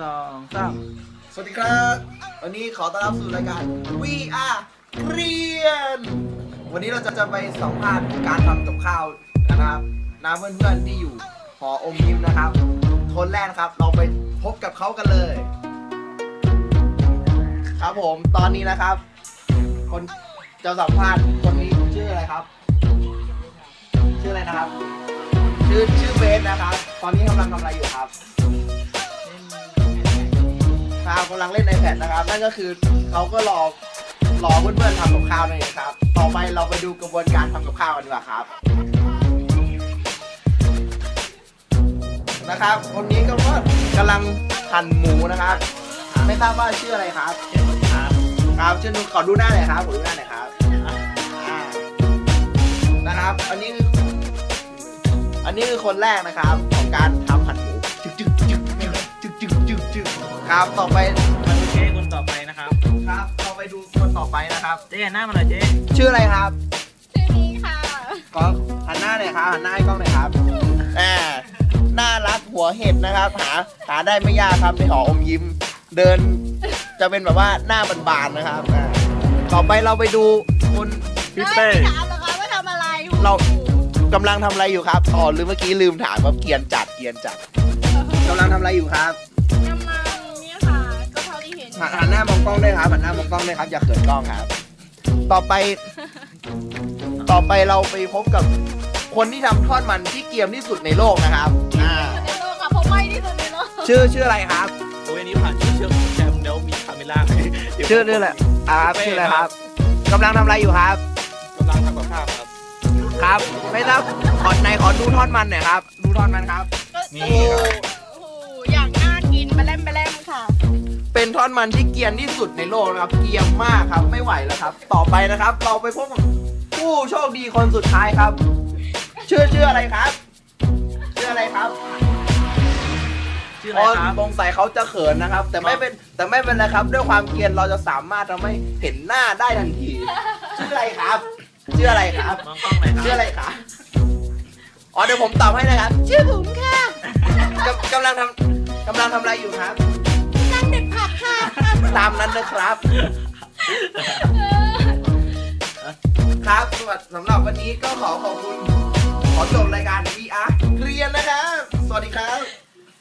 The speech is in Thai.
สองสามสวัสดีครับ วันนี้ขอต้อนรับสู่รายการ We Are เรียน วันนี้เราจะจะไปสัมภาษณ์การทำกับข้าวนะครับน้ำเพื่อนๆที่อยู่หออมยิ้มนะครับ คนแรกครับ เราไปพบกับเขากันเลย ครับผมตอนนี้นะครับ คนจะสัมภาษณ์คนนี้ชื่ออะไรครับ ชื่ออะไรนะครับ ชื่อชื่อเบสนะครับ ตอนนี้กำลังทำอะไรอยู่ครับ ครับกำลังเล่น iPad นะครับ นั่นก็คือเขาก็รอรอเพื่อนๆทำกับข้าวนั่นเองครับ ต่อไปเราไปดูกระบวนการทำกับข้าวกันดีกว่าครับ นะครับ คนนี้ก็ว่ากำลังหั่นหมูนะครับ ไม่ทราบว่าชื่ออะไรครับ ครับครับชื่อนุขอดูหน้าหน่อยครับขอดูหน้าหน่อยครับอ่านะครับ อันนี้คืออันนี้คือคนแรกนะครับของการ ครับต่อไปมาดูเจ๊คนต่อไปนะครับ ครับ เราไปดูคนต่อไปนะครับ เจ๊หันหน้ามาหน่อยเจ๊ชื่ออะไรครับชื่อนี้ค่ะ ก็หันหน้าหน่อยครับหันหน้าให้กล้องหน่อยครับแหมน่ารักหัวเห็ดนะครับ หาหาได้ไม่ยากครับในหออมยิ้ม เดินจะเป็นแบบว่าหน้าบานๆนะครับอ่าต่อไปเราไปดูคนพี่เป้ไม่ถามเหรอคะว่าทำอะไรเรากำลังทำอะไรอยู่ครับอ๋อหรือเมื่อกี้ลืมถามว่าเกรียนจัดเกรียนจัดกำลังทำอะไรอยู่ครับ ห็นหันหันหน้ามองกล้องด้วยครับหันหน้ามองกล้องด้วยครับอย่าเขินกล้องครับ ต่อไป ต่อไปเราไปพบกับคนที่ทำทอดมันที่เกรียมที่สุดในโลกนะครับอ่าในโลกค่ะเพราะไม่ที่สุดในโลกชื่อชื่ออะไรครับ โอ้ยอันนี้ผ่านชื่อเชื่อมแชมป์แล้วมีคาเมล่าชื่อชื่ออะไรอ่าครับชื่ออะไรครับกำลังทำอะไรอยู่ครับ กำลังทำกับข้าวครับ ครับ ไม่ทราบขอในขอดูทอดมันหน่อยครับ ดูทอดมันครับก็นี่โอ้โเป็นทอดมันที่เกรียนที่สุดในโลกนะครับ เกรียมมากครับ ไม่ไหวแล้วครับ ต่อไปนะครับ เราไปพบกับผู้โชคดีคนสุดท้ายครับ ชื่อชื่ออะไรครับ ชื่ออะไรครับชื่ออะไรครับสงสัยเขาจะเขินนะครับ แต่ไม่เป็นแต่ไม่เป็นไรครับ ด้วยความเกรียนเราจะสามารถทำให้เห็นหน้าได้ทันที ชื่ออะไรครับ ชื่ออะไรครับ มองกล้องหน่อยครับ ชื่ออะไรคะอ๋อเดี๋ยวผมตอบให้นะครับ ชื่อผมค่ะกำกำลังทำกำลังทำอะไรอยู่ครับ ตามนั้นนะครับ ครับสวัสดีสำหรับวันนี้ก็ขอขอบคุณ ขอจบรายการ VR เรียนนะครับ สวัสดีครับ